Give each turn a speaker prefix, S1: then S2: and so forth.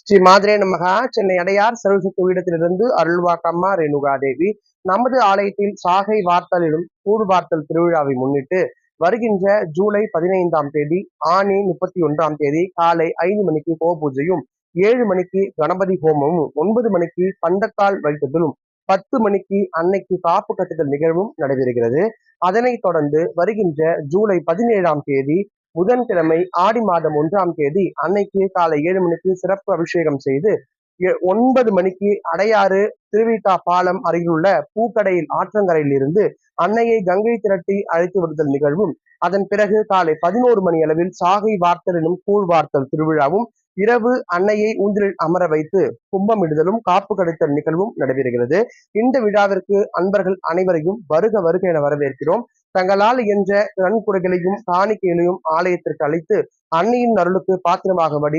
S1: ஸ்ரீ மாதிரே நமகா சென்னை அடையார் சர்வசக்தி பீடத்திலிருந்து அருள்வாக்கம்மா ரேணுகாதேவி. நமது ஆலயத்தில் சாகை வார்த்தலிடும் கூடு வார்த்தல் திருவிழாவை முன்னிட்டு வருகின்ற ஜூலை பதினைந்தாம் தேதி ஆணி முப்பத்தி ஒன்றாம் தேதி காலை ஐந்து மணிக்கு கோ பூஜையும் ஏழு மணிக்கு கணபதி ஹோமமும் ஒன்பது மணிக்கு பந்தக்கால் வைத்ததிலும் பத்து மணிக்கு அன்னைக்கு காப்பு கட்டுதல் நிகழ்வும் நடைபெறுகிறது. அதனைத் தொடர்ந்து வருகின்ற ஜூலை பதினேழாம் தேதி புதன்கிழமை ஆடி மாதம் ஒன்றாம் தேதி அன்னைக்கு காலை ஏழு மணிக்கு சிறப்பு அபிஷேகம் செய்து ஒன்பது மணிக்கு அடையாறு திருவிக்கா பாலம் அருகிலுள்ள பூக்கடையில் ஆற்றங்கரையில் இருந்து அன்னையை கங்கை திரட்டி அழைத்து வருதல் நிகழ்வும் அதன் பிறகு காலை பதினோரு மணி அளவில் சாகை வார்த்தல் எனும் கூழ் வார்த்தல் திருவிழாவும் இரவு அன்னையை ஊஞ்சலில் அமர வைத்து கும்பமிடுதலும் காப்பு கடுத்தல் நிகழ்வும் நடைபெறுகிறது. இந்த விழாவிற்கு அன்பர்கள் அனைவரையும் வருக வருக என வரவேற்கிறோம். தங்களால் என்ற நன்கொடைகளையும் காணிக்கைகளையும் ஆலயத்திற்கு அளித்து அன்னையின் அருளுக்கு பாத்திரமாகும்படி